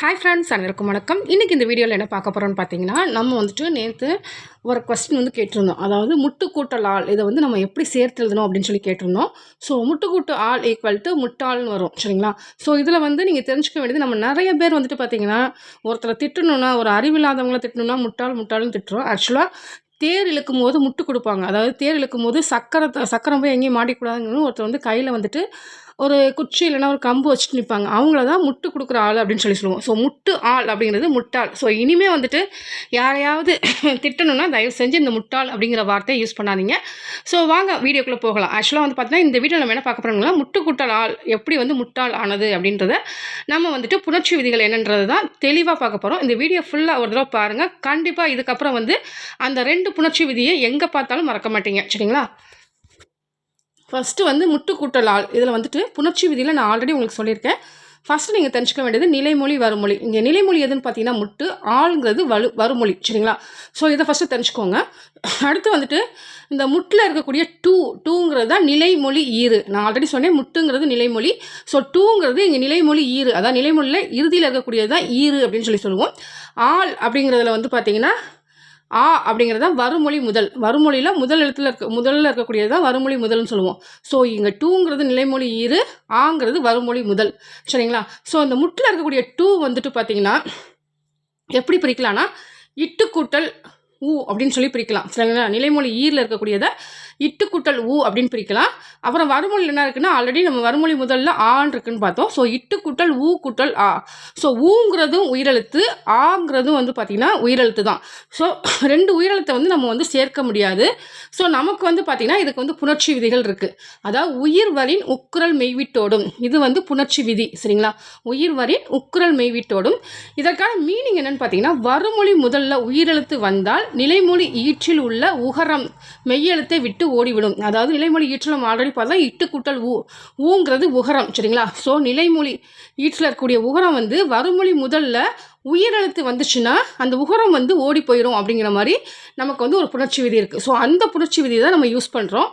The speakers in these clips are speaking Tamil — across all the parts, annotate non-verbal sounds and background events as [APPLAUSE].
ஹாய் ஃப்ரெண்ட்ஸ் அனைவருக்கும் வணக்கம். இன்றைக்கி இந்த வீடியோவில் என்ன பார்க்க போகிறோம்னு பார்த்தீங்கன்னா நம்ம வந்துட்டு நேற்று ஒரு கொஸ்டின் வந்து கேட்டிருந்தோம். அதாவது முட்டுக்கூட்டல் ஆள் இதை வந்து நம்ம எப்படி சேர்த்து எழுதணும் அப்படின்னு சொல்லி கேட்டிருந்தோம். ஸோ முட்டுக்கூட்டு ஆள் ஈக்குவல் டு முட்டாள்னு வரும் சரிங்களா? ஸோ இதில் வந்து நீங்கள் தெரிஞ்சுக்க வேண்டியது நம்ம நிறைய பேர் வந்துட்டு பார்த்தீங்கன்னா ஒருத்தரை திட்டணும்னா ஒரு அறிவில்லாதவங்களை திட்டணும்னா முட்டாள் முட்டாள்னு திட்டுறோம். ஆக்சுவலாக தேர் இழுக்கும் போது முட்டு கொடுப்பாங்க. அதாவது தேர் இழுக்கும் போது சக்கரத்தை சக்கரம் போய் எங்கேயும் மாட்டிக்கூடாதுன்னு ஒருத்தர் வந்து கையில் வந்துட்டு ஒரு குச்சி இல்லைன்னா ஒரு கம்பு வச்சுட்டு நிற்பாங்க அவங்கள தான் முட்டு கொடுக்குற ஆள் அப்படின்னு சொல்லி சொல்லுவோம். ஸோ முட்டு ஆள் அப்படிங்கிறது முட்டாள். ஸோ இனிமேல் வந்துட்டு யாரையாவது [LAUGHS] திட்டணும்னா தயவு செஞ்சு இந்த முட்டாள் அப்படிங்கிற வார்த்தையை யூஸ் பண்ணாதீங்க. ஸோ வாங்க வீடியோக்குள்ளே போகலாம். ஆக்சுவலாக வந்து பார்த்தீங்கன்னா இந்த வீடியோ நம்ம என்ன பார்க்க போகிறோம்னா முட்டு குட்டால் ஆள் எப்படி வந்து முட்டாள் ஆனது அப்படின்றத நம்ம வந்துட்டு புணர்ச்சி விதிகள் என்னன்றது தான் தெளிவாக பார்க்க போகிறோம் இந்த வீடியோ ஃபுல்லாக ஒரு தடவை பாருங்கள் கண்டிப்பாக இதுக்கப்புறம் வந்து அந்த ரெண்டு புணர்ச்சி விதியை எங்கே பார்த்தாலும் மறக்க மாட்டீங்க. சரிங்களா? ஃபஸ்ட்டு வந்து முட்டுக்கூட்டல் ஆள் இதில் வந்துட்டு புணர்ச்சி விதியில் நான் ஆல்ரெடி உங்களுக்கு சொல்லியிருக்கேன். ஃபஸ்ட்டு நீங்கள் தெரிஞ்சுக்க வேண்டியது நிலைமொழி வருமொழி இங்கே நிலைமொழி எதுன்னு பார்த்தீங்கன்னா முட்டு ஆளுங்கிறது வலு வருமொழி சரிங்களா? ஸோ இதை ஃபஸ்ட்டு தெரிஞ்சுக்கோங்க. அடுத்து வந்துட்டு இந்த முட்டில் இருக்கக்கூடிய டூ டூங்கிறது தான் நிலைமொழி ஈறு. நான் ஆல்ரெடி சொன்னேன் முட்டுங்கிறது நிலைமொழி. ஸோ டூங்கிறது இங்கே நிலைமொழி ஈறு. அதான் நிலைமொழியில் இறுதியில் இருக்கக்கூடியது தான் ஈறு அப்படின்னு சொல்லி சொல்லுவோம். ஆள் அப்படிங்கிறதுல வந்து பார்த்தீங்கன்னா ஆ அப்படிங்கிறது தான் வறுமொழி முதல். வறுமொழியில் முதல் எழுத்தில் இருக்க முதலில் இருக்கக்கூடியது தான் வருமொழி முதல்னு சொல்லுவோம். ஸோ இங்கே டூங்கிறது நிலைமொழி இரு ஆங்கிறது வருமொழி முதல். சரிங்களா? ஸோ இந்த முட்டில் இருக்கக்கூடிய டூ வந்துட்டு பார்த்தீங்கன்னா எப்படி பிரிக்கலாம்னா இட்டுக்கூட்டல் ஊ அப்படின்னு சொல்லி பிரிக்கலாம். சரிங்களா? நிலைமொழி ஈரில் இருக்கக்கூடியதை இட்டு ஊ அப்படின்னு பிரிக்கலாம். அப்புறம் வறுமொழி என்ன இருக்குன்னா ஆல்ரெடி நம்ம வறுமொழி முதல்ல ஆன் இருக்குன்னு பார்த்தோம். ஸோ இட்டுக்குட்டல் ஊ குட்டல் ஆ. ஸோ ஊங்கிறதும் உயிரெழுத்து ஆங்கிறதும் வந்து பார்த்திங்கன்னா உயிரெழுத்து தான். ஸோ [COUGHS] ரெண்டு உயிரெழுத்தை வந்து நம்ம வந்து சேர்க்க முடியாது. ஸோ நமக்கு வந்து பார்த்திங்கன்னா இதுக்கு வந்து புணர்ச்சி விதிகள் இருக்குது அதாவது உயிர் வரின் உக்குரல் மெய்விட்டோடும் இது வந்து புணர்ச்சி விதி சரிங்களா? உயிர் வரின் உக்குரல் மெய்விட்டோடும். இதற்கான மீனிங் என்னென்னு பார்த்தீங்கன்னா வறுமொழி முதல்ல உயிரெழுத்து வந்தால் நிலைமொழி ஈற்றில் உள்ள உகரம் மெய்யெழுத்தை விட்டு ஓடிவிடும். அதாவது நிலைமொழி ஈற்றலும் நம்ம ஆல்ரெடி பார்த்தா இட்டு கூட்டல் ஊ ஊங்கிறது உகரம் சரிங்களா? ஸோ நிலைமொழி ஈற்றில் இருக்கக்கூடிய உகரம் வந்து வறுமொழி முதல்ல உயிரெழுத்து வந்துச்சுன்னா அந்த உகரம் வந்து ஓடி போயிடும் அப்படிங்கிற மாதிரி நமக்கு வந்து ஒரு புணர்ச்சி விதி இருக்குது ஸோ அந்த புணர்ச்சி விதியை தான் நம்ம யூஸ் பண்ணுறோம்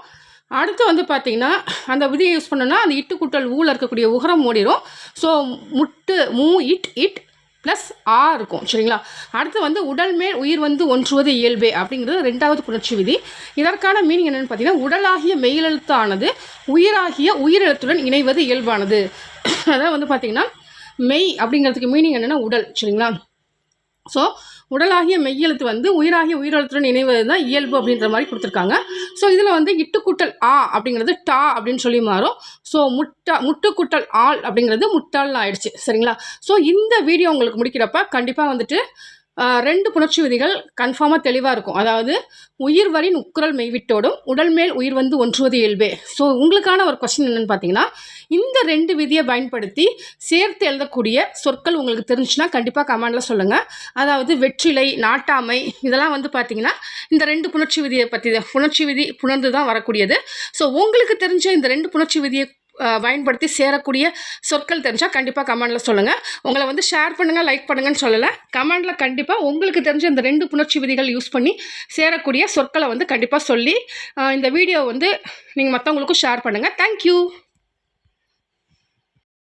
அடுத்து வந்து பார்த்திங்கன்னா அந்த விதியை யூஸ் பண்ணோன்னா அந்த இட்டு கூட்டல் ஊழல் இருக்கக்கூடிய உகரம் ஓடிடும் ஸோ முட்டு மூ இட் இட் ப்ளஸ் ஆ இருக்கும் சரிங்களா? அடுத்து வந்து உடல் மேல் உயிர் வந்து ஒன்றுவது இயல்பே அப்படிங்கிறது ரெண்டாவது புணர்ச்சி விதி. இதற்கான மீனிங் என்னென்னு பார்த்தீங்கன்னா உடலாகிய மெய்யெழுத்தானது உயிராகிய உயிரெழுத்துடன் இணைவது இயல்பானது. அதாவது வந்து பார்த்திங்கன்னா மெய் அப்படிங்கிறதுக்கு மீனிங் என்னென்னா உடல் சரிங்களா? ஸோ உடலாகிய மெய்யெழுத்து வந்து உயிராகிய உயிரெழுத்துடன் இணைவது தான் இயல்பு அப்படின்ற மாதிரி கொடுத்துருக்காங்க. ஸோ இதில் வந்து இட்டுக்குட்டல் ஆ அப்படிங்கிறது டா அப்படின்னு சொல்லி மாறும். ஸோ முட்டா முட்டுக்குட்டல் ஆள் அப்படிங்கிறது முட்டாள்னு ஆயிடுச்சு. சரிங்களா? ஸோ இந்த வீடியோ உங்களுக்கு முடிக்கிறப்ப கண்டிப்பாக வந்துட்டு ரெண்டு புணர்ச்சி விதிகள் கன்ஃபார்மாக தெளிவாக இருக்கும். அதாவது உயிர் வரின் உக்குரல் மெய்விட்டோடும் உடல் மேல் உயிர் வந்து ஒன்றுவது இயல்பே. ஸோ உங்களுக்கான ஒரு கொஸ்டின் என்னென்னு பார்த்தீங்கன்னா இந்த ரெண்டு விதியை பயன்படுத்தி சேர்த்து எழுதக்கூடிய சொற்கள் உங்களுக்கு தெரிஞ்சுன்னா கண்டிப்பாக கமெண்டில் சொல்லுங்கள் அதாவது வெற்றிலை நாட்டாமை இதெல்லாம் வந்து பார்த்திங்கன்னா இந்த ரெண்டு புணர்ச்சி விதியை பற்றி புணர்ச்சி விதி புணர்ந்து தான் வரக்கூடியது. ஸோ உங்களுக்கு தெரிஞ்ச இந்த ரெண்டு புணர்ச்சி விதியை பயன்படுத்தி சேரக்கூடிய சொற்கள் தெரிஞ்சால் கண்டிப்பாக கமெண்டில் சொல்லுங்கள் உங்களை வந்து ஷேர் பண்ணுங்கள் லைக் பண்ணுங்கன்னு சொல்லலை. கமெண்டில் கண்டிப்பாக உங்களுக்கு தெரிஞ்ச இந்த ரெண்டு புணர்ச்சி விதிகள் யூஸ் பண்ணி சேரக்கூடிய சொற்களை வந்து கண்டிப்பாக சொல்லி இந்த வீடியோ வந்து நீங்கள் மற்றவங்களுக்கும் ஷேர் பண்ணுங்கள் தேங்க்யூ